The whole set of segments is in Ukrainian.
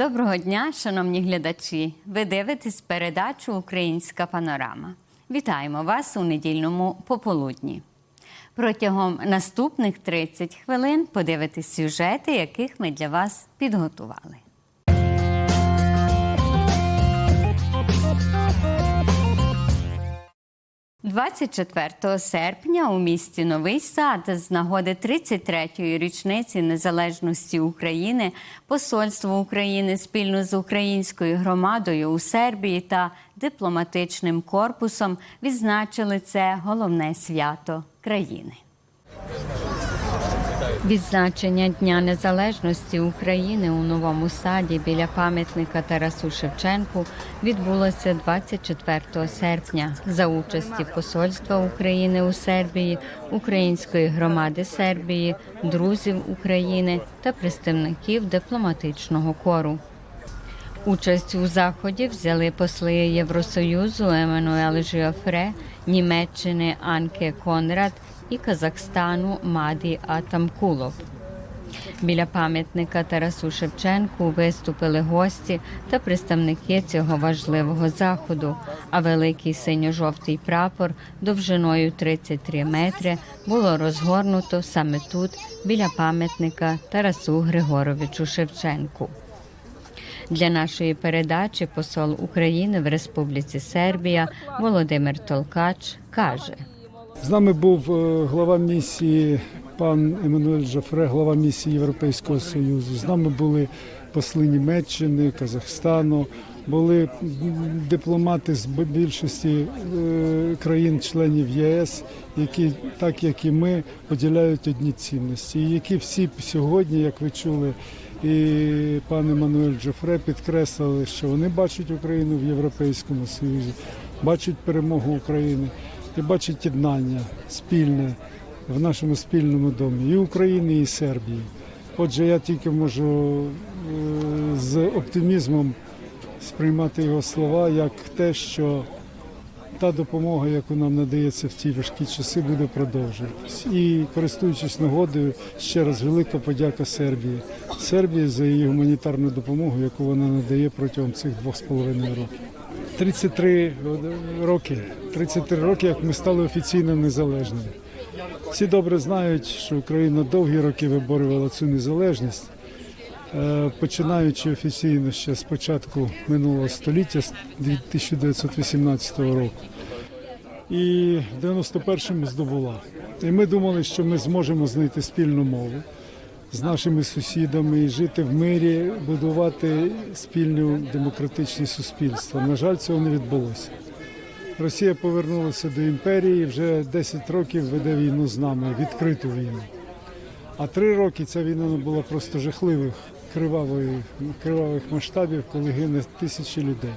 Доброго дня, шановні глядачі! Ви дивитесь передачу Українська панорама. Вітаємо вас у недільному пополудні. Протягом наступних 30 хвилин подивитесь сюжети, яких ми для вас підготували. 24 серпня у місті Новий Сад з нагоди 33-ї річниці незалежності України Посольство України спільно з українською громадою у Сербії та дипломатичним корпусом відзначили це головне свято країни. Відзначення Дня Незалежності України у Новому Саді біля пам'ятника Тарасу Шевченку відбулося 24 серпня за участі Посольства України у Сербії, Української громади Сербії, друзів України та представників дипломатичного кору. Участь у заході взяли посли Євросоюзу Еммануел Жіофре, Німеччини Анке Конрад і Казахстану Маді Атамкулов. Біля пам'ятника Тарасу Шевченку виступили гості та представники цього важливого заходу. А великий синьо-жовтий прапор довжиною 33 метри було розгорнуто саме тут, біля пам'ятника Тарасу Григоровичу Шевченку. Для нашої передачі посол України в Республіці Сербія Володимир Толкач каже. З нами був е, глава місії пан Еммануель Жофре, глава місії Європейського Союзу. З нами були посли Німеччини, Казахстану, були дипломати з більшості е, країн-членів єС, які, так як і ми, поділяють одні цінності, і які всі сьогодні, як ви чули, і пан Еммануель Джофре підкреслили, що вони бачать Україну в Європейському Союзі, бачать перемогу України і бачать єднання спільне в нашому спільному домі і України, і Сербії. Отже, я тільки можу е, з оптимізмом сприймати його слова як те, що та допомога, яку нам надається в ці важкі часи, буде продовжуватись. І користуючись нагодою, ще раз велика подяка Сербії. Сербії за її гуманітарну допомогу, яку вона надає протягом цих двох з половиною років. 33 роки, 33 роки, як ми стали офіційно незалежними. Всі добре знають, що Україна довгі роки виборювала цю незалежність, Е, починаючи офіційно ще з початку минулого століття, з 1918 року. І в 91-му здобула. І ми думали, що ми зможемо знайти спільну мову з нашими сусідами і жити в мирі, будувати спільне демократичне суспільство. На жаль, цього не відбулося. Росія повернулася до імперії, вже 10 років веде війну з нами, відкриту війну. А три роки ця війна була просто жахливих, кривавої, кривавих масштабів, коли гине тисячі людей.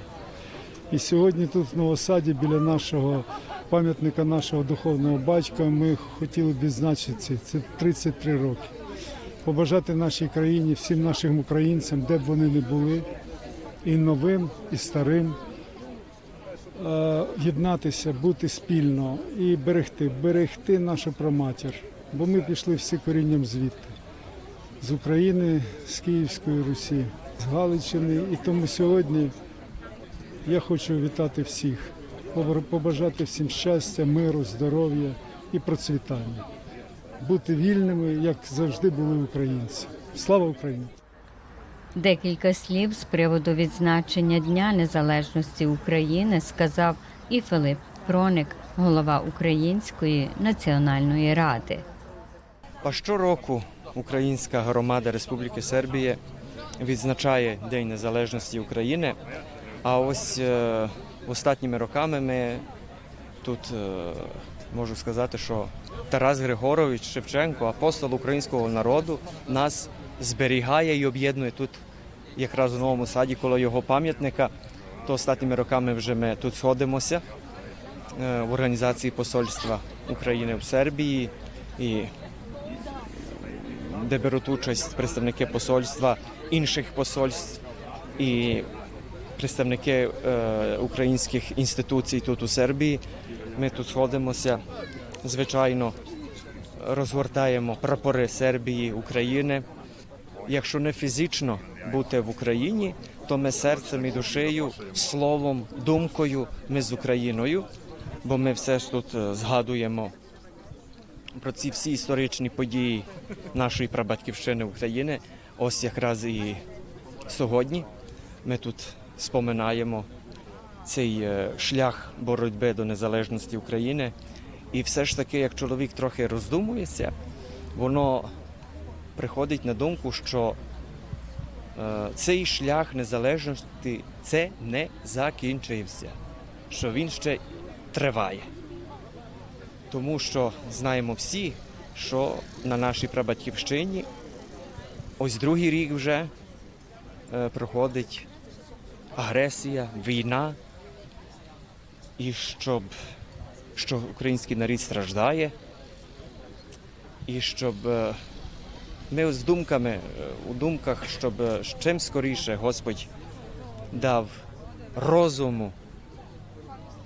І сьогодні тут в Новосаді біля нашого пам'ятника нашого духовного батька ми хотіли б відзначити. Це 33 роки. Побажати нашій країні, всім нашим українцям, де б вони не були, і новим, і старим, е, єднатися, бути спільно і берегти, берегти нашу праматір. Бо ми пішли всі корінням звідти, з України, з Київської Русі, з Галичини. І тому сьогодні я хочу вітати всіх, побажати всім щастя, миру, здоров'я і процвітання. Бути вільними, як завжди були українці. Слава Україні! Декілька слів з приводу відзначення Дня Незалежності України сказав і Филип Проник, голова Української національної ради. А щороку Українська громада Республіки Сербія відзначає День Незалежності України. А ось е, останніми роками ми тут е, можу сказати, що Тарас Григорович Шевченко, апостол українського народу, нас зберігає і об'єднує тут, якраз у новому саді, коло його пам'ятника. То останніми роками вже ми тут сходимося е, в організації Посольства України в Сербії і де беруть участь представники посольства інших посольств і представники е, українських інституцій тут у Сербії. Ми тут сходимося, звичайно, розгортаємо прапори Сербії, України якщо не фізично бути в Україні, то ми серцем і душею, словом, думкою, ми з Україною, бо ми все ж тут е, згадуємо про ці всі історичні події нашої прабатьківщини України. Ось якраз і сьогодні ми тут споминаємо цей е, шлях боротьби до незалежності України. І все ж таки, як чоловік трохи роздумується, воно приходить на думку, що е, цей шлях незалежності це не закінчився, що він ще триває. Тому що знаємо всі, що на нашій прабатьківщині ось другий рік вже е, проходить агресія, війна, і щоб що український народ страждає, і щоб е, ми з думками, е, у думках, щоб е, чим скоріше Господь дав розуму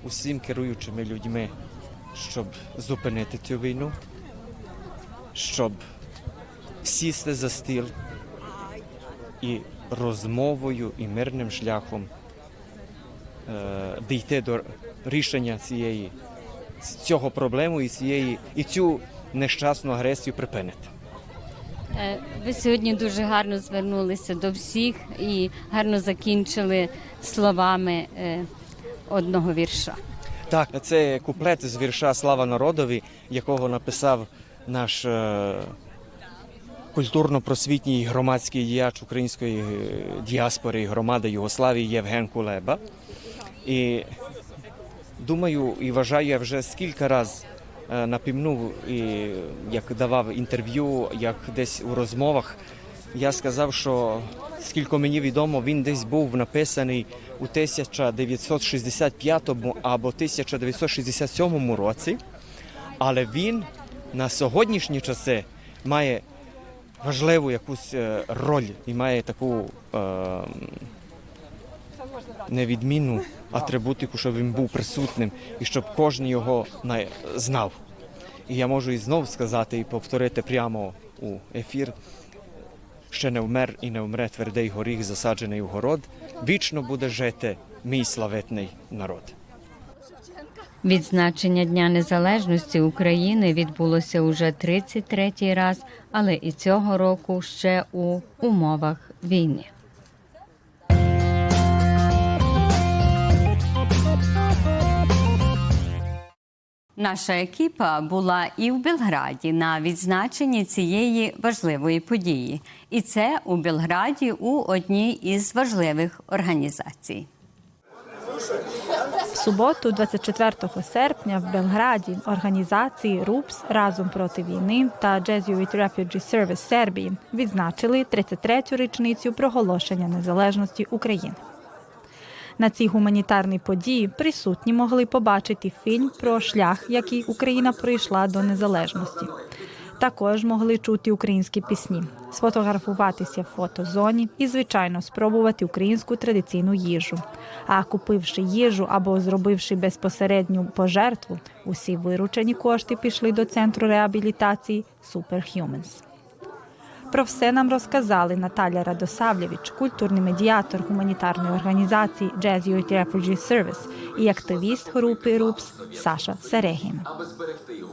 усім керуючими людьми, щоб зупинити цю війну, щоб сісти за стіл і розмовою і мирним шляхом е, дійти до рішення цієї цього проблему і цієї і цю нещасну агресію припинити. Е, Ви сьогодні дуже гарно звернулися до всіх і гарно закінчили словами е, одного вірша. Так, це куплет з вірша Слава народові, якого написав наш е, культурно-просвітній громадський діяч української діаспори і громади Югославії Євген Кулеба. І думаю і вважаю, я вже скільки раз е, напівнув, і як давав інтерв'ю, як десь у розмовах, я сказав, що скільки мені відомо, він десь був написаний у 1965 або 1967 році, але він на сьогоднішні часи має важливу якусь е, роль і має таку е, невідмінну атрибутику, щоб він був присутним і щоб кожен його на- знав. І я можу і знов сказати і повторити прямо у ефір. Ще не вмер і не вмре твердий горіх, засаджений у город. Вічно буде жити мій славетний народ. Відзначення Дня Незалежності України відбулося уже 33-й раз, але і цього року ще у умовах війни. Наша екіпа була і в Белграді на відзначенні цієї важливої події, і це у Белграді у одній із важливих організацій. В суботу, 24 серпня, в Белграді організації РУПС разом проти війни та Jesuit Refugee Service Сербії відзначили 33-ю річницю проголошення незалежності України. На цій гуманітарній події присутні могли побачити фільм про шлях, який Україна пройшла до незалежності. Також могли чути українські пісні, сфотографуватися в фотозоні і, звичайно, спробувати українську традиційну їжу. А купивши їжу або зробивши безпосередню пожертву, усі виручені кошти пішли до центру реабілітації Superhumans. Про все нам розказали Наталя Радосавлєвич, культурний медіатор гуманітарної організації Jesuit Refugee Service і активіст групи РУПС Саша Серегін.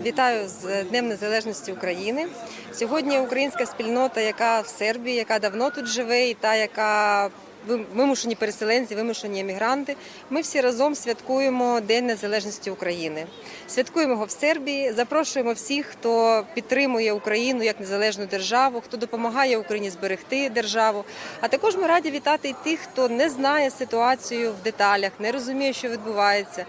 Вітаю з Днем Незалежності України. Сьогодні українська спільнота, яка в Сербії, яка давно тут живе, і та, яка вимушені переселенці, вимушені емігранти. Ми всі разом святкуємо День Незалежності України. Святкуємо його в Сербії. Запрошуємо всіх, хто підтримує Україну як незалежну державу, хто допомагає Україні зберегти державу. А також ми раді вітати і тих, хто не знає ситуацію в деталях, не розуміє, що відбувається.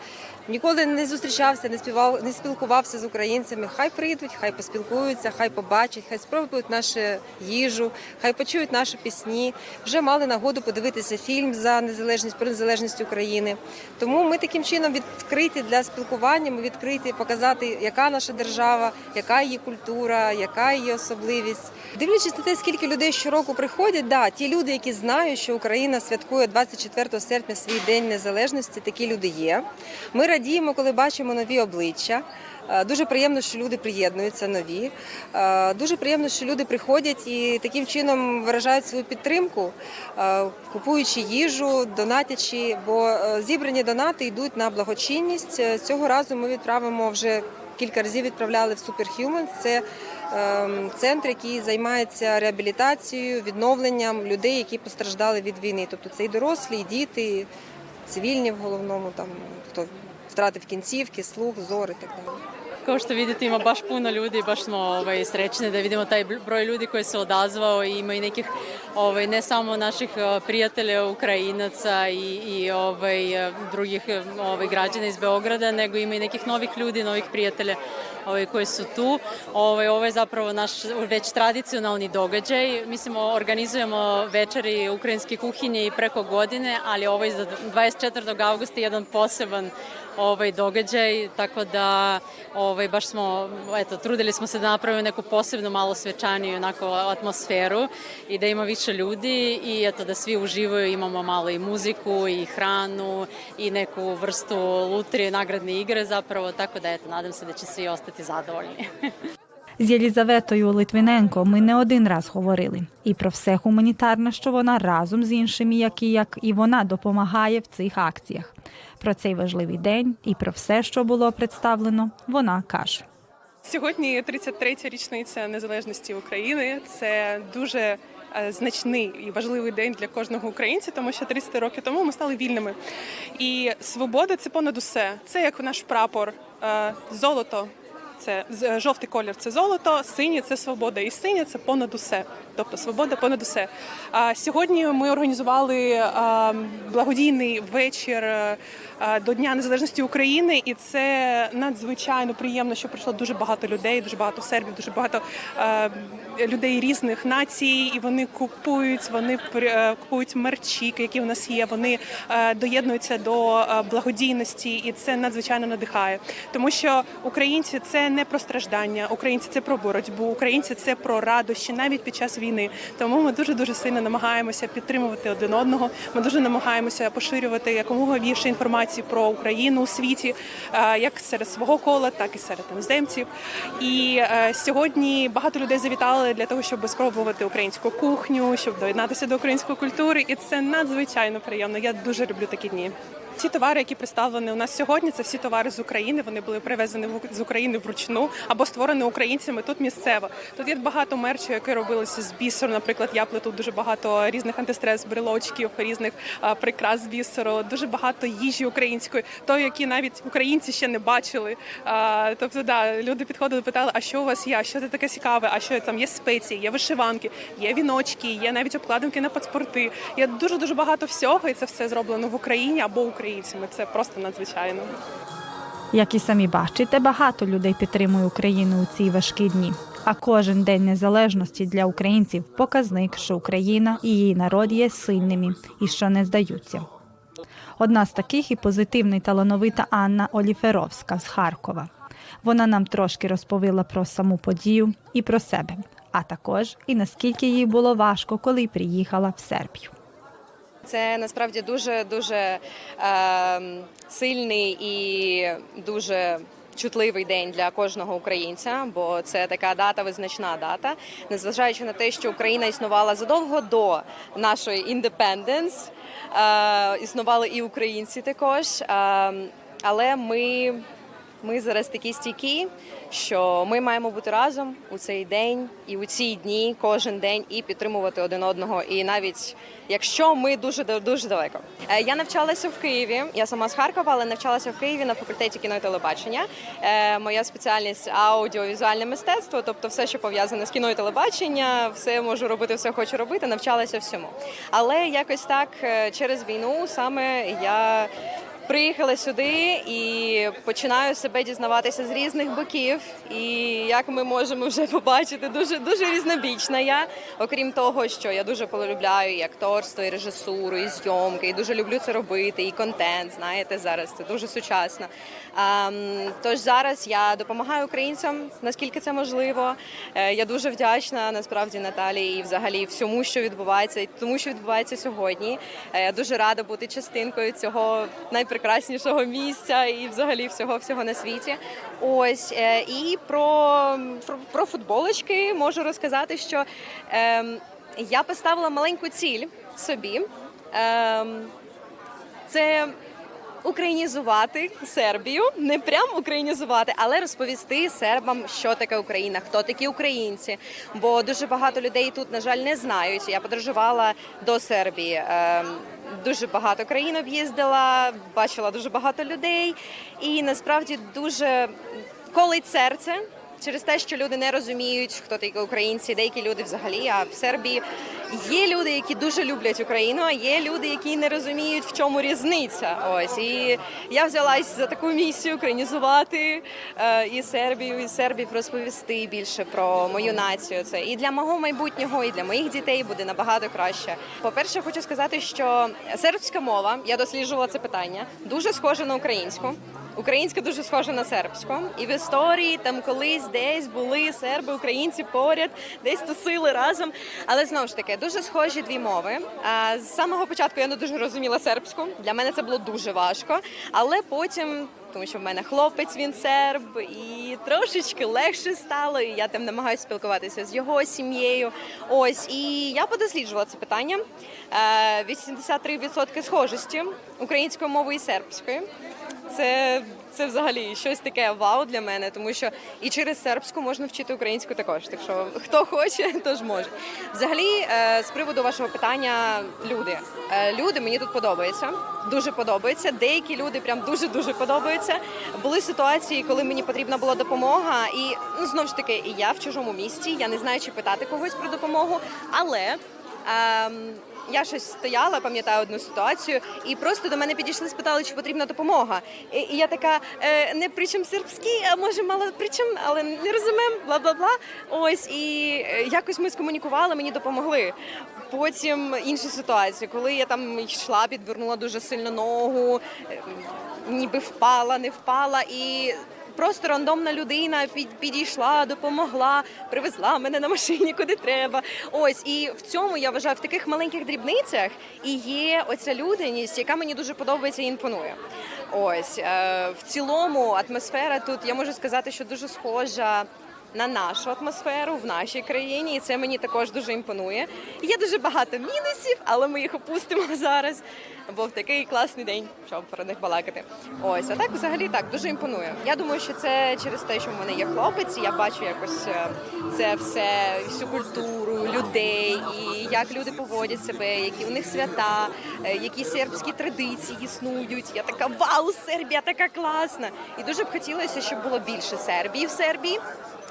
Ніколи не зустрічався, не співав, не спілкувався з українцями. Хай прийдуть, хай поспілкуються, хай побачать, хай спробують нашу їжу, хай почують наші пісні. Вже мали нагоду подивитися фільм за незалежність про незалежність України. Тому ми таким чином відкриті для спілкування. Ми відкриті показати, яка наша держава, яка її культура, яка її особливість. Дивлячись на те, скільки людей щороку приходять, да, ті люди, які знають, що Україна святкує 24 серпня свій день незалежності, такі люди є. Ми радіємо, коли бачимо нові обличчя. Е, Дуже приємно, що люди приєднуються нові. Е, Дуже приємно, що люди приходять і таким чином виражають свою підтримку, е, купуючи їжу, донатячи, бо зібрані донати йдуть на благочинність. Цього разу ми відправимо вже кілька разів відправляли в Superhumans. Це ем, центр, який займається реабілітацією, відновленням людей, які постраждали від війни. Тобто це і дорослі, і діти, і цивільні в головному, там хто втратив кінцівки, слух, зор і так далі. Kao što vidite ima baš puno ljudi, baš smo ovaj, srećni da vidimo taj broj ljudi koji se odazvao i ima i nekih ovaj, ne samo naših eh, prijatelja Ukrajinaca i, i ovaj, drugih ovaj, građana iz Beograda, nego ima i nekih novih ljudi, novih prijatelja ovaj, koji su tu. Ovaj, ovo je zapravo naš već tradicionalni događaj. Mislim, organizujemo večeri ukrajinske kuhinje i preko godine, ali ovo je za 24. augusta jedan poseban ovaj događaj, tako da ovaj baš smo eto trudili smo se da napravimo neku posebnu malo svečaniju onako atmosferu i da ima više ljudi i eto da svi uživaju, imamo malo i muziku i hranu i neku vrstu lutrije, nagradne igre zapravo, tako da eto nadam se da će svi ostati zadovoljni. З Єлізаветою Литвиненко ми не один раз говорили і про все гуманітарне, що вона разом з іншими, які як і вона допомагає в цих акціях. Про цей важливий день і про все, що було представлено, вона каже. Сьогодні 33-я річниця незалежності України. Це дуже е, значний і важливий день для кожного українця, тому що 30 років тому ми стали вільними. І свобода це понад усе. Це як наш прапор, е, золото. Це з- жовтий колір це золото, синій це свобода, і синє це понад усе. Тобто свобода понад усе. А сьогодні ми організували благодійний вечір е, до Дня Незалежності України, і це надзвичайно приємно, що прийшло дуже багато людей, дуже багато сербів, дуже багато е, людей різних націй, і вони купують, вони е, купують мерчі, які в нас є. Вони е, доєднуються до е, благодійності, і це надзвичайно надихає. Тому що українці це не про страждання, українці це про боротьбу, українці це про радощі навіть під час війни. Тому ми дуже дуже сильно намагаємося підтримувати один одного. Ми дуже намагаємося поширювати якомога більше інформації про Україну у світі, е, як серед свого кола, так і серед іноземців. І е, сьогодні багато людей завітали для того, щоб спробувати українську кухню, щоб доєднатися до української культури, і це надзвичайно приємно. Я дуже люблю такі дні. Ті товари, які представлені у нас сьогодні, це всі товари з України. Вони були привезені з України вручну або створені українцями тут місцево. Тут є багато мерчу, які робилися з бісеру. Наприклад, я плету дуже багато різних антистрес, брелочків, різних прикрас бісеру, дуже багато їжі української, тої, які навіть українці ще не бачили. Тобто, да, люди підходили, питали, а що у вас є, що це таке цікаве, а що там є спеції, є вишиванки, є віночки, є навіть обкладинки на паспорти. Є дуже дуже багато всього, і це все зроблено в Україні або українцями. Це просто надзвичайно. Як і самі бачите, багато людей підтримує Україну у ці важкі дні. А кожен день незалежності для українців показник, що Україна і її народ є сильними і що не здаються. Одна з таких і позитивна і талановита Анна Оліферовська з Харкова. Вона нам трошки розповіла про саму подію і про себе, а також і наскільки їй було важко, коли приїхала в Сербію. Це насправді дуже дуже е, сильний і дуже чутливий день для кожного українця, бо це така дата, визначна дата, незважаючи на те, що Україна існувала задовго до нашої індепенденс, е, існували і українці також. Е, але ми, ми зараз такі стійкі, що ми маємо бути разом у цей день і у ці дні кожен день і підтримувати один одного. І навіть якщо ми дуже дуже далеко. Е, Я навчалася в Києві. Я сама з Харкова, але навчалася в Києві на факультеті кіно і телебачення. Е, Моя спеціальність аудіовізуальне мистецтво, тобто все, що пов'язане з кіно і телебачення, все можу робити, все хочу робити. Навчалася всьому. Але якось так е, через війну саме я. Приїхала сюди і починаю себе дізнаватися з різних боків. І як ми можемо вже побачити, дуже дуже різнобічна я. Окрім того, що я дуже полюбляю і акторство, і режисуру, і зйомки, і дуже люблю це робити, і контент. Знаєте, зараз це дуже сучасно. А, м, тож зараз я допомагаю українцям наскільки це можливо. Е, Я дуже вдячна насправді Наталі і взагалі всьому, що відбувається, і тому, що відбувається сьогодні. Е, Я дуже рада бути частинкою цього найпрекраснішого найпрекраснішого місця і взагалі всього всього на світі. Ось е, і про, про, про футболочки можу розказати, що е, я поставила маленьку ціль собі. Е, це українізувати Сербію, не прям українізувати, але розповісти сербам, що таке Україна, хто такі українці. Бо дуже багато людей тут, на жаль, не знають. Я подорожувала до Сербії. е, Дуже багато країн об'їздила, бачила дуже багато людей, і насправді дуже колить серце через те, що люди не розуміють, хто такі українці, деякі люди взагалі. А в Сербії є люди, які дуже люблять Україну, а є люди, які не розуміють, в чому різниця. Ось і я взялась за таку місію українізувати е, і Сербію, і Сербів розповісти більше про мою націю. Це і для мого майбутнього, і для моїх дітей буде набагато краще. По-перше, хочу сказати, що сербська мова, я досліджувала це питання, дуже схожа на українську. Українська дуже схожа на сербську, і в історії там колись десь були серби, українці поряд, десь тусили разом. Але знову ж таки дуже схожі дві мови. А з самого початку я не дуже розуміла сербську. Для мене це було дуже важко. Але потім, тому що в мене хлопець, він серб, і трошечки легше стало. І я там намагаюся спілкуватися з його сім'єю. Ось і я подосліджувала це питання. Е, 83% схожості української мови і сербської. Це, це взагалі щось таке вау для мене, тому що і через сербську можна вчити українську також. Так що хто хоче, то ж може. Взагалі, е, з приводу вашого питання, люди. Е, Люди мені тут подобаються, дуже подобаються. Деякі люди прям дуже дуже подобаються. Були ситуації, коли мені потрібна була допомога, і ну знову ж таки, і я в чужому місті. Я не знаю, чи питати когось про допомогу, але. Ем, я щось стояла, пам'ятаю одну ситуацію, і просто до мене підійшли, спитали, чи потрібна допомога. І, і я така е, не при чим сербський, а може мало при чим, але не розуміємо, бла бла бла. Ось і е, якось ми скомунікували, мені допомогли. Потім інша ситуація, коли я там йшла, підвернула дуже сильно ногу, е, ніби впала, не впала і. Просто рандомна людина під, підійшла, допомогла, привезла мене на машині, куди треба. Ось і в цьому я вважаю в таких маленьких дрібницях і є оця людяність, яка мені дуже подобається і імпонує. Ось е, в цілому атмосфера тут я можу сказати, що дуже схожа. На нашу атмосферу в нашій країні, і це мені також дуже імпонує. Є дуже багато мінусів, але ми їх опустимо зараз, бо в такий класний день, щоб про них балакати. Ось, а так взагалі так дуже імпонує. Я думаю, що це через те, що в мене є хлопець, і я бачу якось е, це все, всю культуру людей, і як люди поводять себе, які у них свята, е, які сербські традиції існують. Я така вау, Сербія така класна. І дуже б хотілося, щоб було більше Сербії в Сербії.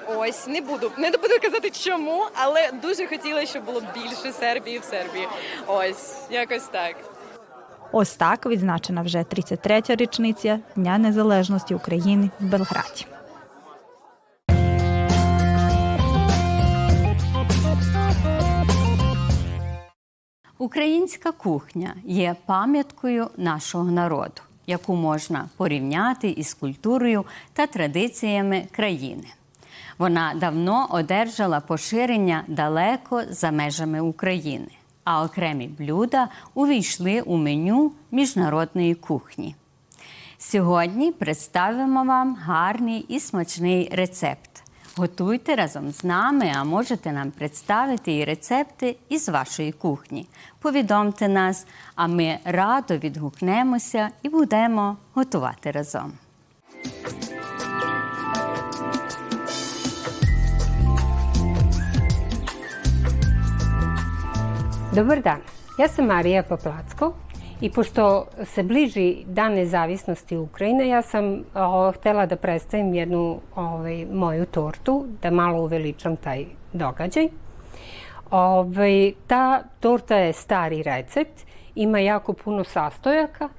Ось не буду не буду казати чому, але дуже хотіла, щоб було більше Сербії в Сербії. Ось якось так. Ось так відзначена вже 33-я річниця Дня Незалежності України в Белграді. Українська кухня є пам'яткою нашого народу, яку можна порівняти із культурою та традиціями країни. Вона давно одержала поширення далеко за межами України, а окремі блюда увійшли у меню міжнародної кухні. Сьогодні представимо вам гарний і смачний рецепт. Готуйте разом з нами, а можете нам представити і рецепти із вашої кухні. Повідомте нас, а ми радо відгукнемося і будемо готувати разом. Dobar dan, ja sam Marija Poplacko i pošto se bliži Dan nezavisnosti Ukrajine, ja sam o, htela da predstavim jednu ovaj, moju tortu, da malo uveličam taj događaj. Ovaj, ta torta je stari recept, ima jako puno sastojaka.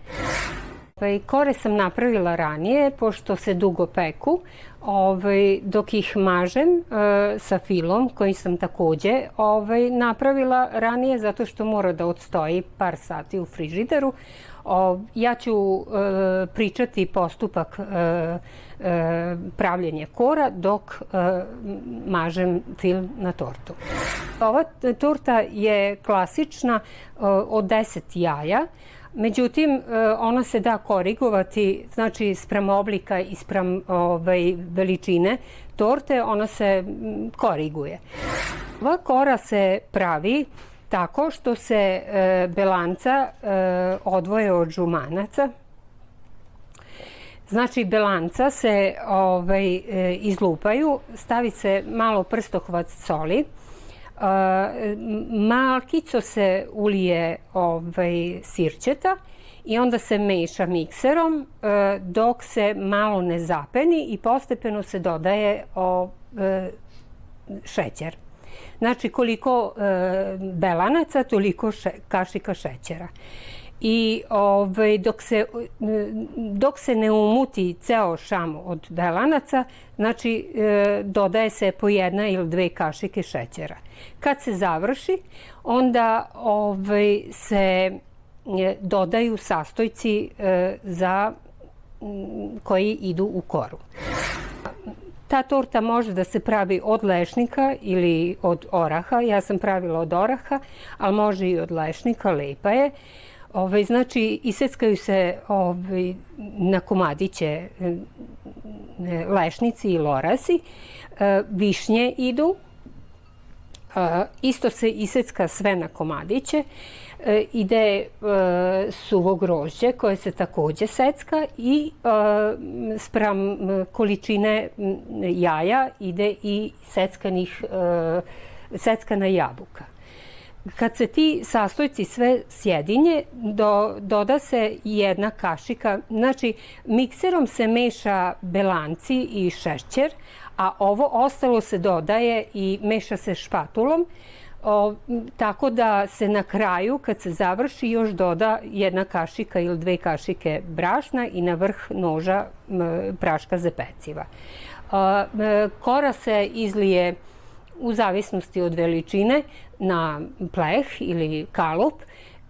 Ovaj, Kore sam napravila ranije, pošto se dugo peku. Ovaj, dok ih mažem e, sa filom koji sam takođe ovaj, napravila ranije zato što mora da odstoji par sati u frižideru. O, ja ću e, pričati postupak e, e, pravljenja kora dok e, mažem fil na tortu. Ova torta je klasična e, od 10 jaja. Međutim, e, ona se da korigovati, znači sprem oblika i sprem ovaj, veličine torte, ona se koriguje. Ova kora se pravi tako što se e, belanca e, odvoje od žumanaca. Znači, belanca se ovaj, izlupaju, stavi se malo prstohvac soli, malkico se ulije ovaj, sirćeta i onda se meša mikserom uh, dok se malo ne zapeni i postepeno se dodaje uh, šećer. Znači koliko e, belanaca, toliko še, kašika šećera. I ovaj, dok, se, e, dok se ne umuti ceo šam od belanaca, znači e, dodaje se po jedna ili dve kašike šećera. Kad se završi, onda ovaj, se e, dodaju sastojci e, za koji idu u koru. Ta torta može da se pravi od lešnika ili od oraha. Ja sam pravila od oraha, ali može i od lešnika, lepa je. Ove, znači, iseckaju se ove, na komadiće lešnici i lorasi. E, višnje idu. E, isto se isecka sve na komadiće. E, ide e, suvo grožđe koje se takođe secka i spram količine jaja ide i seckanih, seckana jabuka. Kad se ti sastojci sve sjedinje, do, doda se jedna kašika, znači mikserom se meša belanci i šećer, a ovo ostalo se dodaje i meša se špatulom, o, tako da se na kraju, kad se završi, još doda jedna kašika ili dve kašike brašna i na vrh noža praška za peciva. M, kora se izlije u zavisnosti od veličine na pleh ili kalup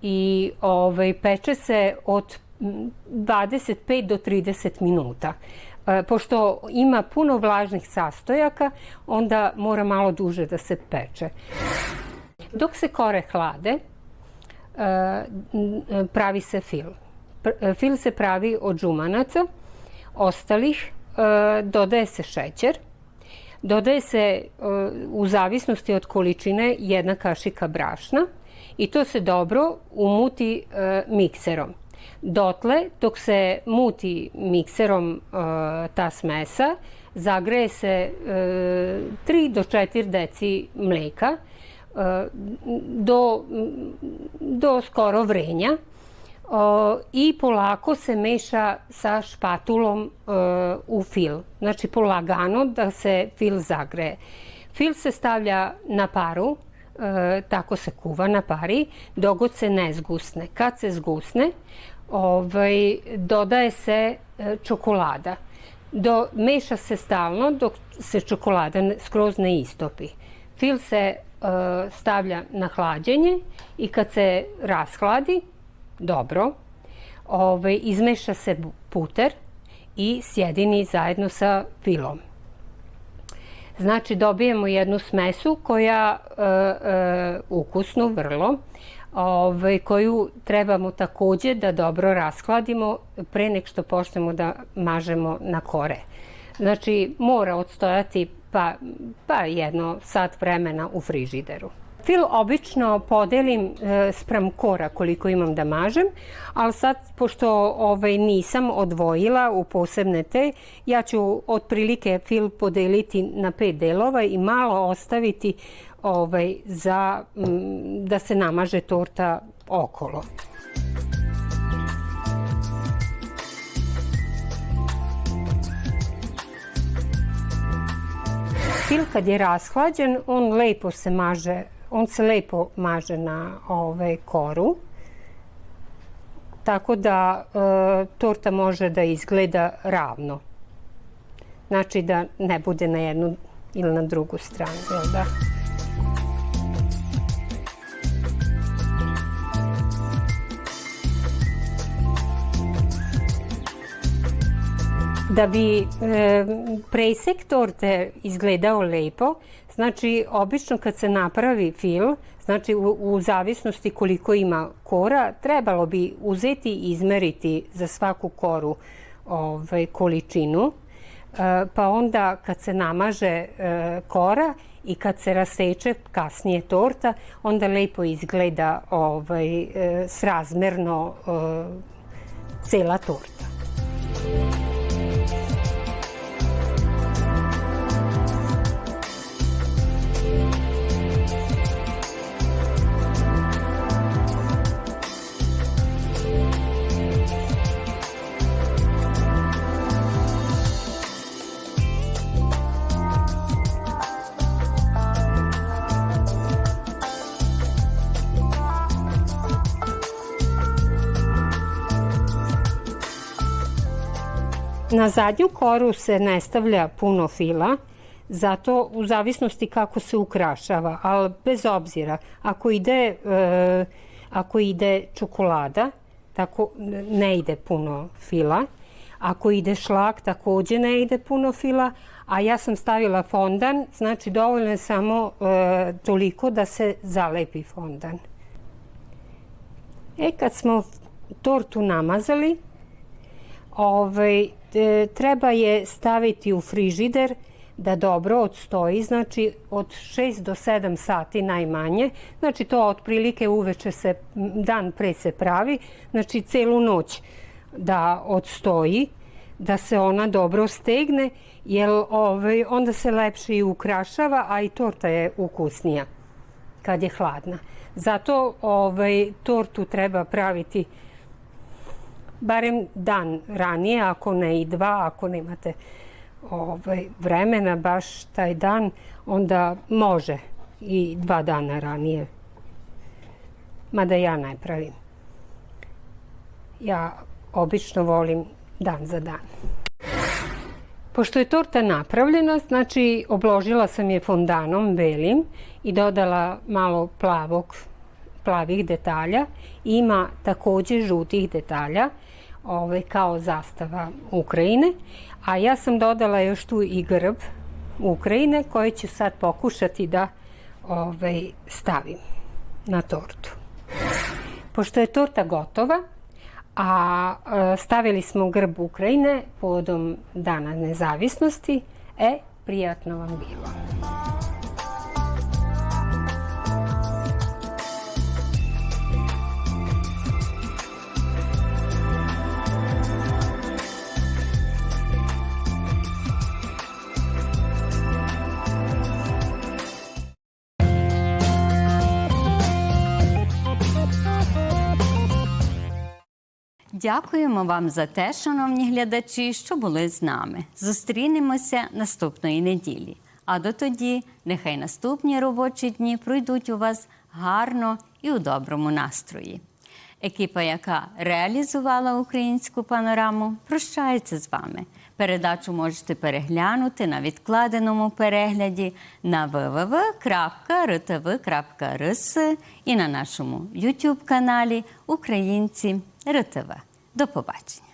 i ovaj, peče se od m, 25 do 30 minuta. E, Pošto ima puno vlažnih sastojaka, onda mora malo duže da se peče. Dok se kore hlade, e, pravi se fil. E, Fil se pravi od žumanaca, ostalih e, dodaje se šećer, Dodaje se e, u zavisnosti od količine jedna kašika brašna i to se dobro umuti e, mikserom. Dotle, dok se muti mikserom e, ta smesa, zagreje se e, 3 do 4 deci mleka do, do skoro vrenja i polako se meša sa špatulom e, u fil. Znači polagano da se fil zagreje. Fil se stavlja na paru, e, tako se kuva na pari, dogod se ne zgusne. Kad se zgusne, ovaj, dodaje se e, čokolada. Do, meša se stalno dok se čokolada skroz ne istopi. Fil se stavlja na hlađenje i kad se rashladi, dobro, ovaj, izmeša se puter i sjedini zajedno sa filom. Znači dobijemo jednu smesu koja e, e, ukusnu vrlo, ovaj, koju trebamo takođe da dobro raskladimo pre nek što počnemo da mažemo na kore. Znači mora odstojati pa, pa jedno sat vremena u frižideru. Fil obično podelim e, sprem kora koliko imam da mažem, ali sad, pošto ovaj, nisam odvojila u posebne te, ja ću otprilike fil podeliti na pet delova i malo ostaviti ovaj, za da se namaže torta okolo. Fil kad je rashlađen, on lepo se maže, on se lepo maže na ovaj koru. Tako da e, torta može da izgleda ravno. znači da ne bude na jednu ili na drugu stranu, jel da? Da bi e, presek torte izgledao lepo, znači obično kad se napravi fil, znači u, u zavisnosti koliko ima kora, trebalo bi uzeti i izmeriti za svaku koru ovaj, količinu, e, pa onda kad se namaže e, kora i kad se raseče kasnije torta, onda lepo izgleda ovaj, e, srazmerno e, cela torta. Na zadnju koru se ne stavlja puno fila, zato u zavisnosti kako se ukrašava, ali bez obzira, ako ide, e, ako ide čokolada, tako ne ide puno fila. Ako ide šlak, takođe ne ide puno fila, a ja sam stavila fondan, znači dovoljno je samo e, toliko da se zalepi fondan. E, kad smo tortu namazali, ovaj, e, treba je staviti u frižider da dobro odstoji, znači od 6 do 7 sati najmanje. Znači to otprilike uveče se, dan pre se pravi, znači celu noć da odstoji, da se ona dobro stegne, jer ovaj, onda se lepše i ukrašava, a i torta je ukusnija kad je hladna. Zato ovaj, tortu treba praviti barem dan ranije, ako ne i dva, ako nemate ovaj, vremena baš taj dan, onda može i dva dana ranije. Mada ja ne pravim. Ja obično volim dan za dan. Pošto je torta napravljena, znači obložila sam je fondanom belim i dodala malo plavog, plavih detalja. Ima takođe žutih detalja, ovaj, kao zastava Ukrajine. A ja sam dodala još tu i grb Ukrajine koji ću sad pokušati da ovaj, stavim na tortu. Pošto je torta gotova, a e, stavili smo grb Ukrajine povodom Dana nezavisnosti, e, prijatno vam bilo. Дякуємо вам за те, шановні глядачі, що були з нами. Зустрінемося наступної неділі. А дотоді нехай наступні робочі дні пройдуть у вас гарно і у доброму настрої. Екіпа, яка реалізувала українську панораму, прощається з вами. Передачу можете переглянути на відкладеному перегляді на www.rtv.rs і на нашому YouTube каналі Українці Rytywa do Pobaci.